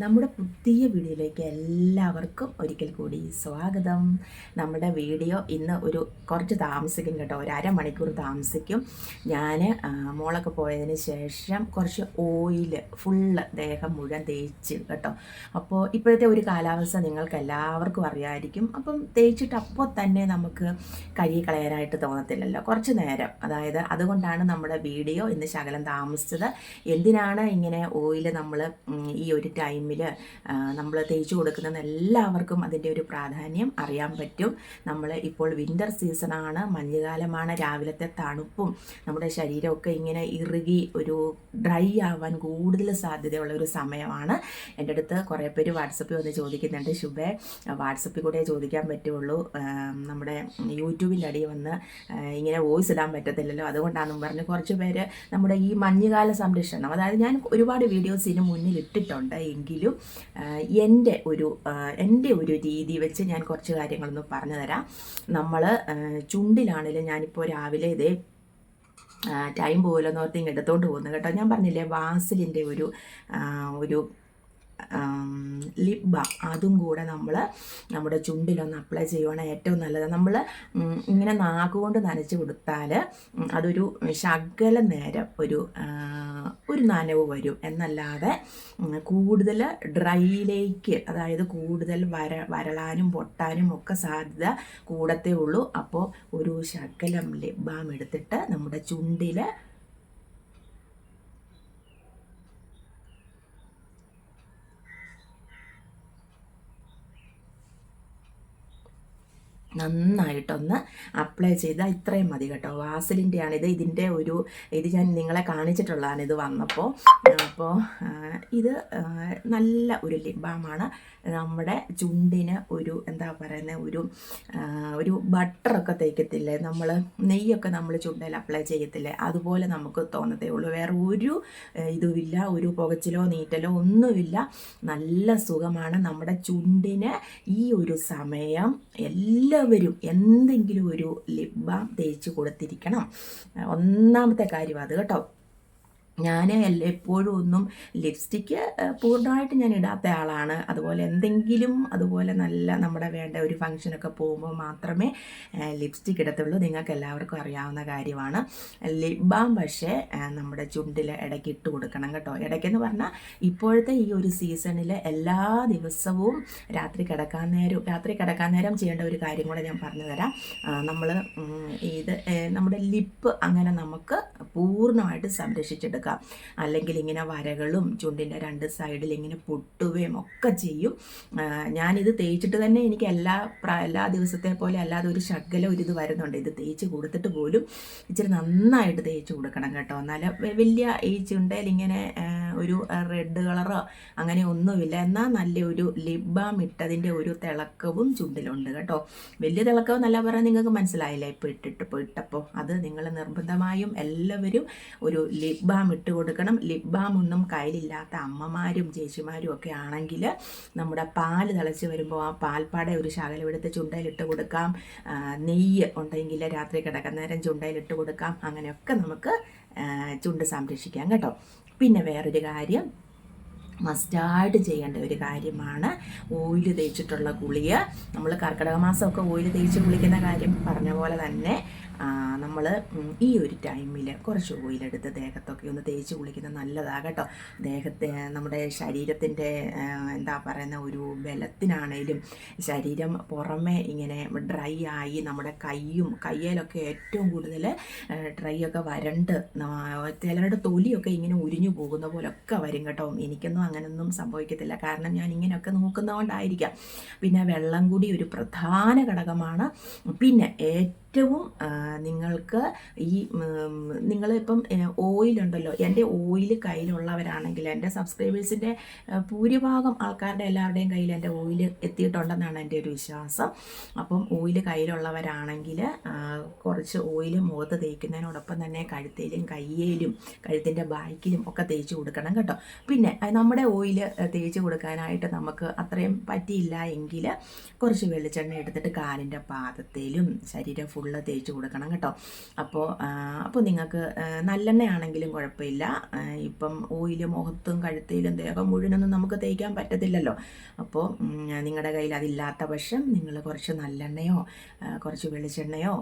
നമ്മുടെ പുതിയ വീഡിയോയിലേക്ക് എല്ലാവർക്കും ഒരിക്കൽ കൂടി സ്വാഗതം. നമ്മുടെ വീഡിയോ ഇന്ന് ഒരു കുറച്ച് താമസിക്കും കേട്ടോ. ഒരു അരമണിക്കൂർ താമസിക്കും. ഞാൻ മോളൊക്കെ പോയതിന് ശേഷം കുറച്ച് ഓയിൽ ഫുള്ള് ദേഹം മുഴുവൻ തേച്ച് കേട്ടോ. അപ്പോൾ ഇപ്പോഴത്തെ ഒരു കാലാവസ്ഥ നിങ്ങൾക്ക് എല്ലാവർക്കും അറിയാമായിരിക്കും അപ്പം തേച്ചിട്ട് അപ്പോൾ തന്നെ നമുക്ക് കഴുകി കളയാനായിട്ട് തോന്നത്തില്ലല്ലോ. കുറച്ച് നേരം. അതായത് അതുകൊണ്ടാണ് നമ്മുടെ വീഡിയോ ഇന്ന് ശകലം താമസിച്ചത്. എന്തിനാണ് ഇങ്ങനെ ഓയിൽ നമ്മൾ ഈ ഒരു ടൈമിൽ നമ്മൾ തേച്ച് കൊടുക്കുന്നത് എല്ലാവർക്കും അതിന്റെ ഒരു പ്രാധാന്യം അറിയാൻ പറ്റും. നമ്മൾ ഇപ്പോൾ വിന്റർ സീസണാണ് മഞ്ഞുകാലമാണ് രാവിലത്തെ തണുപ്പും നമ്മുടെ ശരീരമൊക്കെ ഇങ്ങനെ ഇറുകി ഒരു ഡ്രൈ ആവാൻ കൂടുതൽ സാധ്യതയുള്ള ഒരു സമയമാണ്. എന്റെ അടുത്ത് കുറേ പേര് വാട്സപ്പിൽ വന്ന് ചോദിക്കുന്നുണ്ട് ശുഭ വാട്സപ്പിൽ കൂടെ ചോദിക്കാൻ പറ്റുള്ളൂ. നമ്മുടെ യൂട്യൂബിന്റെ അടി വന്ന് ഇങ്ങനെ വോയിസ് ഇടാൻ പറ്റത്തില്ലല്ലോ. അതുകൊണ്ടാണെന്നും പറഞ്ഞ് കുറച്ച് പേര് നമ്മുടെ ഈ മഞ്ഞുകാല സംരക്ഷണം അതായത് ഞാൻ ഒരുപാട് വീഡിയോസ് ഇതിന് മുന്നിൽ ഇട്ടിട്ടുണ്ട്. എങ്കിലും ആ, എന്റെ ഒരു എന്റെ ഒരു രീതി വെച്ച് ഞാൻ കുറച്ച് കാര്യങ്ങളൊന്ന് പറഞ്ഞു തരാം. നമ്മൾ ചുണ്ടിലാണെങ്കിലും ഞാനിപ്പോൾ രാവിലെ ഇതേ ടൈം പോകലെന്ന് ഓർത്ത് എടുത്തോണ്ട് പോകുന്നു കേട്ടോ. ഞാൻ പറഞ്ഞില്ലേ വാസലിന്റെ ഒരു ഒരു ലിപ് ബാം അതും കൂടെ നമ്മൾ നമ്മുടെ ചുണ്ടിലൊന്ന് അപ്ലൈ ചെയ്യുവാണ് ഏറ്റവും നല്ലത്. നമ്മൾ ഇങ്ങനെ നാക്കുകൊണ്ട് നനച്ച് കൊടുത്താൽ അതൊരു ശകല നേരം ഒരു ഒരു നനവ് വരും. എന്നല്ലാതെ കൂടുതൽ ഡ്രൈയിലേക്ക് അതായത് കൂടുതൽ വര വരളാനും പൊട്ടാനും ഒക്കെ സാധ്യത കൂടത്തേ ഉള്ളൂ. അപ്പോൾ ഒരു ശകലം ലിപ് ബാം എടുത്തിട്ട് നമ്മുടെ ചുണ്ടിൽ നന്നായിട്ടൊന്ന് അപ്ലൈ ചെയ്താൽ ഇത്രയും മതി കേട്ടോ. വാസലിന്റെ ആണിത് ഇതിന്റെ ഒരു ഇത് ഞാൻ നിങ്ങളെ കാണിച്ചിട്ടുള്ളതാണ് ഇത് വന്നപ്പോൾ അപ്പോൾ ഇത് നല്ല ഒരു ലിപ് ബാമാണ് നമ്മുടെ ചുണ്ടിന് ഒരു എന്താ പറയുന്നത് ഒരു ഒരു ബട്ടറൊക്കെ തേക്കത്തില്ലേ? നമ്മൾ നെയ്യൊക്കെ നമ്മൾ ചുണ്ടിൽ അപ്ലൈ ചെയ്യത്തില്ലേ? അതുപോലെ നമുക്ക് തോന്നത്തേ ഉള്ളൂ. വേറെ ഒരു ഇതുമില്ല. ഒരു പുകച്ചിലോ നീറ്റലോ ഒന്നുമില്ല. നല്ല സുഖമാണ്. നമ്മുടെ ചുണ്ടിന് ഈ ഒരു സമയം എല്ലാവരും എന്തെങ്കിലും ഒരു ലിപ് തേച്ച് കൊടുത്തിരിക്കണം. ഒന്നാമത്തെ കാര്യം അത് കേട്ടോ. ഞാൻ എപ്പോഴും ഒന്നും ലിപ്സ്റ്റിക്ക് പൂർണമായിട്ട് ഞാൻ ഇടാത്ത ആളാണ്. അതുപോലെ എന്തെങ്കിലും അതുപോലെ നല്ല നമ്മുടെ വേണ്ട ഒരു ഫംഗ്ഷനൊക്കെ പോകുമ്പോൾ മാത്രമേ ലിപ്സ്റ്റിക്ക് ഇടത്തുള്ളൂ. നിങ്ങൾക്ക് എല്ലാവർക്കും അറിയാവുന്ന കാര്യമാണ്. ലിപ് ബാം പക്ഷേ നമ്മുടെ ചുണ്ടിൽ ഇടയ്ക്ക് ഇട്ട് കൊടുക്കണം കേട്ടോ. ഇടയ്ക്കെന്ന് പറഞ്ഞാൽ ഇപ്പോഴത്തെ ഈ ഒരു സീസണിൽ എല്ലാ ദിവസവും രാത്രി കിടക്കാൻ നേരം രാത്രി കിടക്കാൻ നേരം ചെയ്യേണ്ട ഒരു കാര്യം കൂടെ ഞാൻ പറഞ്ഞു തരാം. നമ്മൾ ഇത് നമ്മുടെ ലിപ്പ് അങ്ങനെ നമുക്ക് പൂർണമായിട്ട് സംരക്ഷിച്ചെടുക്കാം. അല്ലെങ്കിൽ ഇങ്ങനെ വരകളും ചുണ്ടിന്റെ രണ്ട് സൈഡിൽ ഇങ്ങനെ പൊട്ടുകയും ഒക്കെ ചെയ്യും. ഞാനിത് തേച്ചിട്ട് തന്നെ എനിക്ക് എല്ലാ എല്ലാ ദിവസത്തെ പോലെ അല്ലാതെ ഒരു ശകലം ഒരു ഇത് വരുന്നുണ്ട്. ഇത് തേച്ച് കൊടുത്തിട്ട് പോലും ഇച്ചിരി നന്നായിട്ട് തേച്ച് കൊടുക്കണം കേട്ടോ. എന്നാൽ വലിയ ഈ ചുണ്ടയിൽ ഇങ്ങനെ ഒരു റെഡ് കളറോ അങ്ങനെ ഒന്നുമില്ല. എന്നാൽ നല്ലൊരു ലിപ് ബാം ഇട്ടതിന്റെ ഒരു തിളക്കവും ചുണ്ടിലുണ്ട് കേട്ടോ. വലിയ തിളക്കവും നല്ല പറയാൻ നിങ്ങൾക്ക് മനസ്സിലായില്ല? ഇപ്പോൾ ഇട്ടിട്ട് ഇപ്പോൾ ഇട്ടപ്പോൾ അത് നിങ്ങൾ നിർബന്ധമായും എല്ലാവരും ഒരു ലിപ് ബാം ഇട്ട് കൊടുക്കണം ലിപ് ബാം ഒന്നും കയ്യിലില്ലാത്ത അമ്മമാരും ചേച്ചിമാരും ഒക്കെ ആണെങ്കിൽ നമ്മുടെ പാൽ തിളച്ച് വരുമ്പോൾ ആ പാൽപ്പാടെ ഒരു ശകലമെടുത്ത് ചുണ്ടയിലിട്ട് കൊടുക്കാം. നെയ്യ് ഉണ്ടെങ്കിൽ രാത്രി കിടക്കുന്ന നേരം ചുണ്ടയിലിട്ട് കൊടുക്കാം. അങ്ങനെയൊക്കെ നമുക്ക് ചുണ്ട് സംരക്ഷിക്കാം കേട്ടോ. പിന്നെ വേറൊരു കാര്യം മസ്റ്റായിട്ട് ചെയ്യേണ്ട ഒരു കാര്യമാണ്. ഓയിൽ തേച്ചിട്ടുള്ള ഗുളിക. നമ്മൾ കർക്കിടക മാസമൊക്കെ ഓയിൽ തേച്ച് കുളിക്കുന്ന കാര്യം പറഞ്ഞ പോലെ തന്നെ നമ്മൾ ഈ ഒരു ടൈമിൽ കുറച്ച് ഓയിലെടുത്ത് ദേഹത്തൊക്കെ ഒന്ന് തേച്ച് കുളിക്കുന്നത് നല്ലതാണ് കേട്ടോ. ദേഹത്തെ നമ്മുടെ ശരീരത്തിന്റെ എന്താ പറയുന്ന ഒരു ബലത്തിനാണേലും ശരീരം പുറമെ ഇങ്ങനെ ഡ്രൈ ആയി നമ്മുടെ കൈയും കയ്യിലൊക്കെ ഏറ്റവും കൂടുതൽ ഡ്രൈ ഒക്കെ വരണ്ട് ചിലരുടെ തൊലിയൊക്കെ ഇങ്ങനെ ഉരിഞ്ഞു പോകുന്ന പോലൊക്കെ വരും കേട്ടോ. എനിക്കൊന്നും അങ്ങനെയൊന്നും സംഭവിക്കത്തില്ല. കാരണം ഞാൻ ഇങ്ങനെയൊക്കെ നോക്കുന്നതുകൊണ്ടായിരിക്കാം പിന്നെ വെള്ളം കൂടി ഒരു പ്രധാന ഘടകമാണ്. പിന്നെ ഏറ്റവും ആ, നിങ്ങൾക്ക് ഈ നിങ്ങളിപ്പം ഓയിലുണ്ടല്ലോ എന്റെ ഓയിൽ കയ്യിലുള്ളവരാണെങ്കിൽ എന്റെ സബ്സ്ക്രൈബേഴ്സിന്റെ ഭൂരിഭാഗം ആൾക്കാരുടെ എല്ലാവരുടെയും കയ്യിൽ എന്റെ ഓയിൽ എത്തിയിട്ടുണ്ടെന്നാണ് എന്റെ ഒരു വിശ്വാസം. അപ്പം ഓയിൽ കയ്യിലുള്ളവരാണെങ്കിൽ കുറച്ച് ഓയിൽ മുഖത്ത് തേക്കുന്നതിനോടൊപ്പം തന്നെ കഴുത്തേലും കയ്യേലും കഴുത്തിന്റെ ബാക്കിലും ഒക്കെ തേച്ച് കൊടുക്കണം കേട്ടോ. പിന്നെ നമ്മുടെ ഓയിൽ തേച്ച് കൊടുക്കാനായിട്ട് നമുക്ക് അത്രയും പറ്റിയില്ല എങ്കിൽ കുറച്ച് വെളിച്ചെണ്ണ എടുത്തിട്ട് കാലിന്റെ പാദത്തിലും ശരീരം ഫുൾ ഫുള്ള് തേച്ച് കൊടുക്കണം കേട്ടോ. അപ്പോൾ അപ്പോൾ നിങ്ങൾക്ക് നല്ലെണ്ണ ആണെങ്കിലും കുഴപ്പമില്ല. ഇപ്പം ഓയിൽ മുഖത്തും കഴുത്തിലും ദേഹം മുഴുവനൊന്നും നമുക്ക് തേക്കാൻ പറ്റത്തില്ലല്ലോ. അപ്പോൾ നിങ്ങളുടെ കയ്യിൽ അതില്ലാത്ത പക്ഷം നിങ്ങൾ കുറച്ച് നല്ലെണ്ണയോ കുറച്ച് വെളിച്ചെണ്ണയോ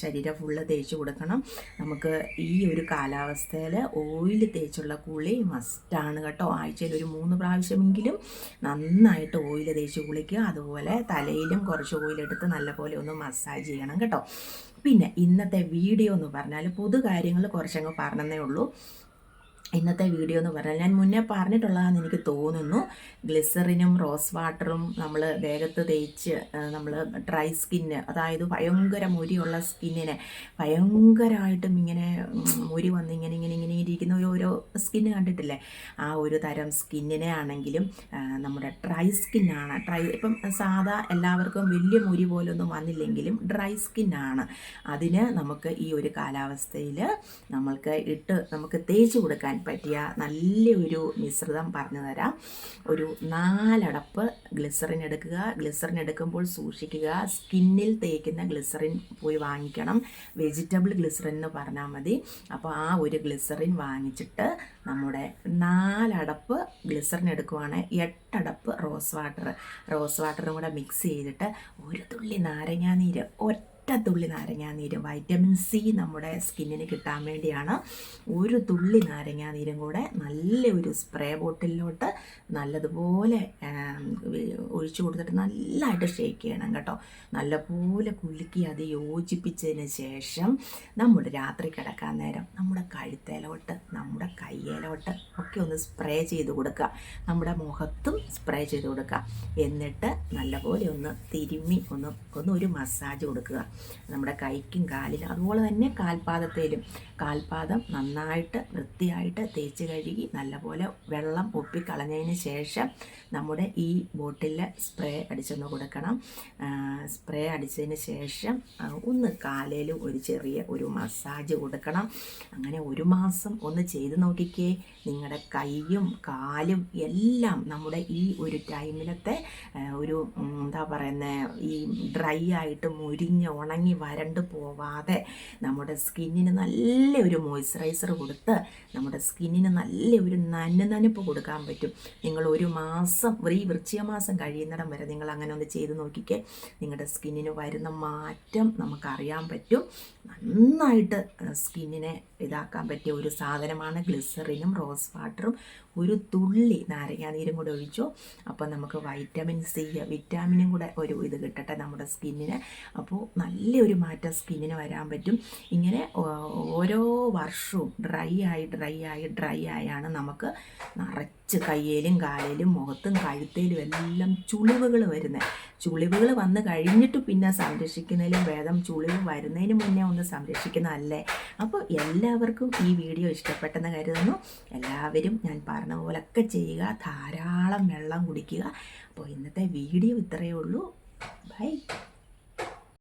ശരീരം ഫുള്ള് തേച്ച് കൊടുക്കണം. നമുക്ക് ഈ ഒരു കാലാവസ്ഥയിൽ ഓയിൽ തേച്ചുള്ള കുളി മസ്റ്റാണ് കേട്ടോ. ആഴ്ചയിൽ ഒരു മൂന്ന് പ്രാവശ്യമെങ്കിലും നന്നായിട്ട് ഓയിൽ തേച്ച് കുളിക്കുക. അതുപോലെ തലയിലും കുറച്ച് ഓയിലെടുത്ത് നല്ലപോലെ ഒന്ന് മസാജ് ചെയ്യണം കേട്ടോ. പിന്നെ ഇന്നത്തെ വീഡിയോ എന്ന് പറഞ്ഞാൽ പൊതു കാര്യങ്ങൾ കുറച്ചങ്ങ് പറഞ്ഞതേ ഉള്ളൂ. ഇന്നത്തെ വീഡിയോ എന്ന് പറഞ്ഞാൽ ഞാൻ മുന്നേ പറഞ്ഞിട്ടുള്ളതാണെന്ന് എനിക്ക് തോന്നുന്നു. ഗ്ലിസറിനും റോസ് വാട്ടറും നമ്മൾ വേഗത്ത് തേച്ച് നമ്മൾ ഡ്രൈ സ്കിന്ന് അതായത് ഭയങ്കര മുരിയുള്ള സ്കിന്നിനെ ഭയങ്കരമായിട്ടും ഇങ്ങനെ മുരി വന്ന് ഇങ്ങനെ ഇങ്ങനെ ഇങ്ങനെ ഇരിക്കുന്ന ഓരോ സ്കിന്ന് കണ്ടിട്ടില്ലേ? ആ ഒരു തരം സ്കിന്നിനെ ആണെങ്കിലും നമ്മുടെ ഡ്രൈ സ്കിന്നാണ്. ഡ്രൈ ഇപ്പം സാധാ എല്ലാവർക്കും വലിയ മുരി പോലൊന്നും വന്നില്ലെങ്കിലും ഡ്രൈ സ്കിന്നാണ്. അതിന് നമുക്ക് ഈ ഒരു കാലാവസ്ഥയിൽ നമ്മൾക്ക് ഇട്ട് നമുക്ക് തേച്ച് കൊടുക്കാൻ പറ്റിയ നല്ലൊരു മിശ്രിതം പറഞ്ഞു തരാം. ഒരു നാലടപ്പ് ഗ്ലിസറിൻ എടുക്കുക. ഗ്ലിസറിൻ എടുക്കുമ്പോൾ സൂക്ഷിക്കുക. സ്കിന്നിൽ തേക്കുന്ന ഗ്ലിസറിൻ പോയി വാങ്ങിക്കണം. വെജിറ്റബിൾ ഗ്ലിസറിൻ എന്ന് പറഞ്ഞാൽ മതി. അപ്പോൾ ആ ഒരു ഗ്ലിസറിൻ വാങ്ങിച്ചിട്ട് നമ്മുടെ നാലടപ്പ് ഗ്ലിസറിൻ എടുക്കുവാണെങ്കിൽ എട്ടടപ്പ് റോസ് വാട്ടർ റോസ് വാട്ടറും കൂടെ മിക്സ് ചെയ്തിട്ട് ഒരു തുള്ളി നാരങ്ങാനീര് ഒറ്റ തുള്ളി നാരങ്ങാനീര് വൈറ്റമിൻ സി നമ്മുടെ സ്കിന്നിന് കിട്ടാൻ വേണ്ടിയാണ്. ഒരു തുള്ളി നാരങ്ങാനീരും കൂടെ നല്ല ഒരു സ്പ്രേ ബോട്ടിലോട്ട് നല്ലതുപോലെ ഒഴിച്ചു കൊടുത്തിട്ട് നല്ലതായിട്ട് ഷേക്ക് ചെയ്യണം കേട്ടോ. നല്ലപോലെ കുലുക്കി അത് യോജിപ്പിച്ചതിന് ശേഷം നമ്മൾ രാത്രി കിടക്കാൻ നേരം നമ്മുടെ കഴുത്തേലോട്ട് നമ്മുടെ കയ്യേലോട്ട് ഒക്കെ ഒന്ന് സ്പ്രേ ചെയ്ത് കൊടുക്കുക. നമ്മുടെ മുഖത്തും സ്പ്രേ ചെയ്ത് കൊടുക്കുക. എന്നിട്ട് നല്ലപോലെ ഒന്ന് തിരുമ്മി ഒന്ന് ഒന്ന് ഒരു മസാജ് കൊടുക്കുക. നമ്മുടെ കൈക്കും കാലിനും അതുപോലെ തന്നെ കാൽപാദത്തേലും. കാൽപാദം നന്നായിട്ട് വൃത്തിയായിട്ട് തേച്ച് കഴുകി നല്ലപോലെ വെള്ളം ഒപ്പിക്കളഞ്ഞതിന് ശേഷം നമ്മുടെ ഈ ബോട്ടിലിൽ സ്പ്രേ അടിച്ചൊന്ന് കൊടുക്കണം. സ്പ്രേ അടിച്ചതിന് ശേഷം ഒന്ന് കാലയിൽ ഒരു ചെറിയ ഒരു മസാജ് കൊടുക്കണം. അങ്ങനെ ഒരു മാസം ഒന്ന് ചെയ്ത് നോക്കിക്കേ. നിങ്ങളുടെ കൈയും കാലും എല്ലാം നമ്മുടെ ഈ ഒരു ടൈമിലത്തെ ഒരു എന്താ പറയുന്നത് ഈ ഡ്രൈ ആയിട്ട് മുരിഞ്ഞ് ഉണങ്ങി വരണ്ട് പോവാതെ നമ്മുടെ സ്കിന്നിന് നല്ല ഒരു മോയ്സ്ചറൈസർ കൊടുത്ത് നമ്മുടെ സ്കിന്നിന് നല്ല ഒരു നന നനുപ്പ് കൊടുക്കാൻ പറ്റും. നിങ്ങൾ ഒരു മാസം ഈ വൃശ്ചിക മാസം കഴിയുന്നിടം വരെ നിങ്ങൾ അങ്ങനെ ഒന്ന് ചെയ്ത് നോക്കിക്കേ. നിങ്ങളുടെ സ്കിന്നിന് വരുന്ന മാറ്റം നമുക്കറിയാൻ പറ്റും. നന്നായിട്ട് സ്കിന്നിനെ ഇതാക്കാൻ പറ്റിയ ഒരു സാധനമാണ് ഗ്ലിസറിനും റോസ് വാട്ടറും. ഒരു തുള്ളി നാരങ്ങാനീരും കൂടെ ഒഴിച്ചു. അപ്പോൾ നമുക്ക് വൈറ്റമിൻ സി വിറ്റാമിനും കൂടെ ഒരു ഇത് കിട്ടട്ടെ നമ്മുടെ സ്കിന്നിന്. അപ്പോൾ നല്ലൊരു മാറ്റം സ്കിന്നിന് വരാൻ പറ്റും. ഇങ്ങനെ ഓരോ വർഷവും ഡ്രൈ ആയി ഡ്രൈ ആയി ഡ്രൈ ആയാണ് നമുക്ക് നിറച്ച് കയ്യിലും കാലിലും മുഖത്തും കഴുത്തേലും എല്ലാം ചുളിവുകൾ വരുന്നത് ചുളിവുകൾ വന്ന് കഴിഞ്ഞിട്ട് പിന്നെ സംരക്ഷിക്കുന്നതിലും ഭേദം ചുളിവ് വരുന്നതിന് മുന്നേ ഒന്ന് സംരക്ഷിക്കുന്നതല്ലേ? അപ്പോൾ എല്ലാവർക്കും ഈ വീഡിയോ ഇഷ്ടപ്പെട്ടെന്ന് കരുതുന്നു. എല്ലാവരും ഞാൻ പറഞ്ഞ പോലൊക്കെ ചെയ്യുക. ധാരാളം വെള്ളം കുടിക്കുക. അപ്പോൾ ഇന്നത്തെ വീഡിയോ ഇത്രയേ ഉള്ളൂ. ബൈ.